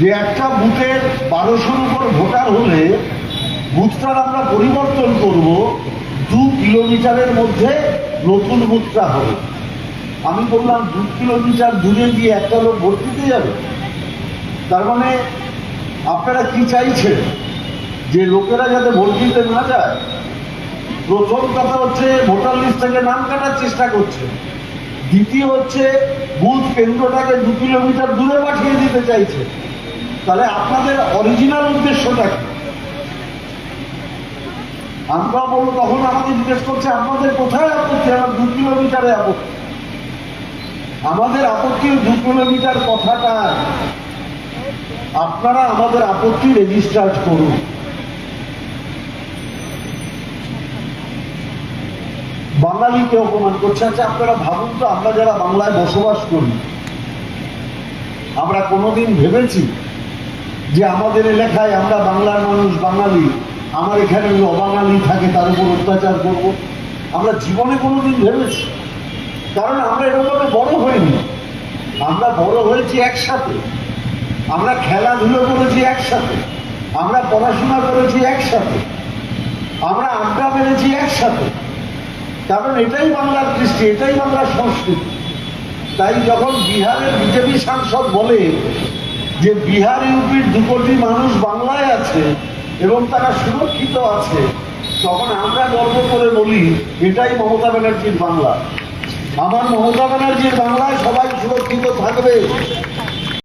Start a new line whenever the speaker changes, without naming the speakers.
যে একটা বুথের বারোশোর উপর ভোটার হলে বুথটার আমরা পরিবর্তন করব দু কিলোমিটারের মধ্যে নতুন বুথটা হবে। আমি বললাম, দু কিলোমিটার দূরে গিয়ে একটা লোক ভোট দিতে যাবে? তার মানে আপনারা কি চাইছেন? যে লোকেরা যাতে ভোট দিতে না যায়? প্রথম কথা হচ্ছে ভোটার লিস্ট থেকে নাম কাটার চেষ্টা করছে। দ্বিতীয় হচ্ছে বুথ কেন্দ্রটাকে দু কিলোমিটার দূরে পাঠিয়ে দিতে চাইছে। তাহলে আপনাদের অরিজিনাল উদ্দেশ্যটা কি? আমরা বলব, তখন আমাকে জিজ্ঞেস করছে, আপনাদের কোথায় আপত্তি? আমার দু কিলোমিটারে আপত্তি আমাদের আপত্তি দু কিলোমিটার কথাটা, আপনারা আমাদের আপত্তি রেজিস্টার্ড করুন। বাঙালিকে অপমান করছে। আচ্ছা আপনারা ভাবুন তো, আমরা যারা বাংলায় বসবাস করি, আমরা কোনোদিন ভেবেছি যে আমাদের এলাকায় আমরা বাংলার মানুষ, বাঙালি, আমার এখানে অবাঙালি থাকে, তার উপর অত্যাচার করব। আমরা জীবনে কোনো দিন ভেবেছি। কারণ আমরা এরকমভাবে বড় হইনি। আমরা বড় হয়েছি একসাথে। আমরা খেলাধুলো করেছি একসাথে। আমরা পড়াশোনা করেছি একসাথে। আমরা আড্ডা মেরেছি একসাথে। কারণ এটাই বাংলার কৃষ্টি, এটাই বাংলার সংস্কৃতি। তাই যখন বিহারের বিজেপি সাংসদ বলে যে বিহার ইউপির দু কোটি মানুষ বাংলায় আছে এবং তারা সুরক্ষিত আছে, তখন আমরা গর্ব করে বলি, এটাই মমতা ব্যানার্জির বাংলা। আমার মমতা ব্যানার্জির বাংলায় সবাই সুরক্ষিত থাকবে।